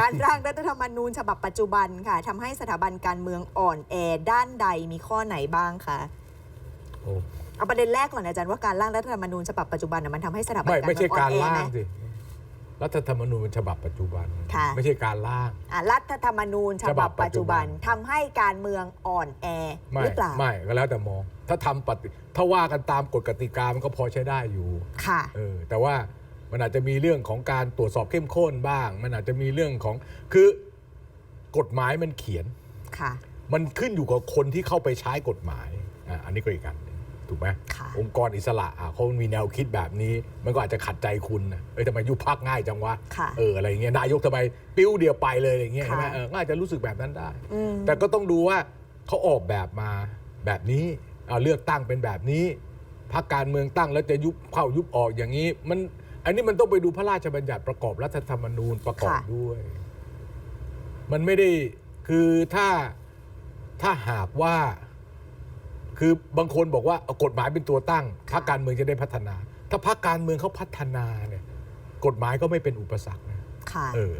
การร่างรัฐธรรมนูญฉบับปัจจุบันค่ะทำให้สถาบันการเมืองอ่อนแอด้านใดมีข้อไหนบ้างคะโอ้เอาประเด็นแรกก่อนอาจารย์ว่าการร่างรัฐธรรมนูญฉบับปัจจุบันน่ะมันทำให้สถาบันไม่การไม่เมืใช่องอ่อการนแอล่าไหมงสิรัฐธรรมนูญฉบับปัจจุบัน ค่ะ ไม่ใช่การล่าง อะรัฐธรรมนูญฉบับปัจจุบัน ทำให้การเมืองอ่อนแอไม่หรือเปล่า ไม่ก็แล้วแต่มอง ถ้าทำปฏิถ้าว่ากันตามกฎกติกามันก็พอใช้ได้อยู่ ค่ะ เออแต่ว่า มันอาจจะมีเรื่องของการตรวจสอบเข้มข้นบ้าง มันอาจจะมีเรื่องของคือกฎหมายมันเขียน ค่ะ มันขึ้นอยู่กับคนที่เข้าไปใช้กฎหมายอะอันนี้ก็อีกอันหนึ่งถูกไหมค่ะองค์กรอิสระอะเขามีแนวคิดแบบนี้ มันก็อาจจะขัดใจคุณนะเอ้ยทำไมยุบพักง่ายจังวะค่ะเอออะไรเงี้ยนายกทำไมปิ้วเดียวไปเลยอะไรเงี้ยค่ะใช่ไหมเออก็อาจจะรู้สึกแบบนั้นได้ อืม แต่ก็ต้องดูว่าเขาออกแบบมาแบบนี้เอาเลือกตั้งเป็นแบบนี้พรรคการเมืองตั้งแล้วจะยุบเข้ายุบออกอย่างนี้ มัน อันนี้มันต้องไปดูพระราชบัญญัติประกอบรัฐธรรมนูญประกอบค่ะ ด้วย มันไม่ได้คือถ้าถ้าหากว่า คือบางคนบอกว่าเอากฎหมายเป็นตัวตั้งพรรคการเมืองจะได้พัฒนา ถ้าพรรคการเมืองเขาพัฒนาเนี่ย กฎหมายก็ไม่เป็นอุปสรรคนะค่ะ เออ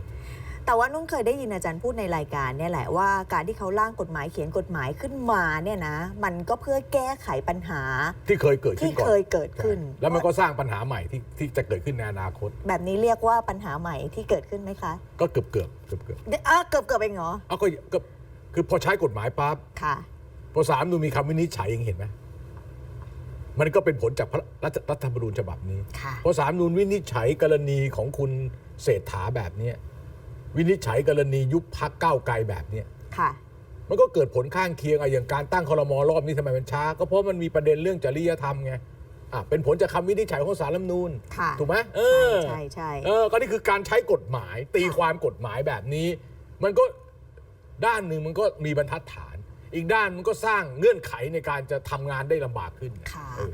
แต่ว่านุ่นเคยได้ยินอาจารย์พูดในรายการเนี่ยแหละว่าการที่เขาร่างกฎหมายเขียนกฎหมายขึ้นมาเนี่ยนะ มันก็เพื่อแก้ไขปัญหาที่เคยเกิดขึ้ที่นก่อนเคยเกิดขึ้น ใช่แล้วมันก็สร้างปัญหาใหม่ที่ที่จะเกิดขึ้นในอนาคต แบบนี้เรียกว่าปัญหาใหม่ที่เกิดขึ้นไหมคะก็เกือบเกือบเกือบเกือบเออเกือบเกือบเองเหรอเอาก็ก็คือพอใช้กฎหมายปั๊บค่ะ พอสามนูมีคำวินิจฉัยเองเห็นไหมมันก็เป็นผลจากพระรัฐรัฐธรรมนูญฉบับนี้ ค่ะ พอสามนูนวินิจฉัยกรณีของคุณเศรษฐาแบบเนี้ย วินิจฉัยกรณียุบพักก้าวไกลแบบเนี้ยค่ะ มันก็เกิดผลข้างเคียงอะอย่างการตั้งคอรมอรอบนี้ทำไมมันช้า ก็เพราะมันมีประเด็นเรื่องจริยธรรมไงอะเป็นผลจากคำวินิจฉัยของสารรัฐธรรมนูญค่ะถูกไหมเออใช่ใช่เออก็นี่คือการใช้กฎหมาย ตีความกฎหมายแบบนี้ มันก็ด้านหนึ่งมันก็มีบรรทัดฐาน อีกด้านมันก็สร้างเงื่อนไขในการจะทำงานได้ลำบากขึ้นค่ะ เออ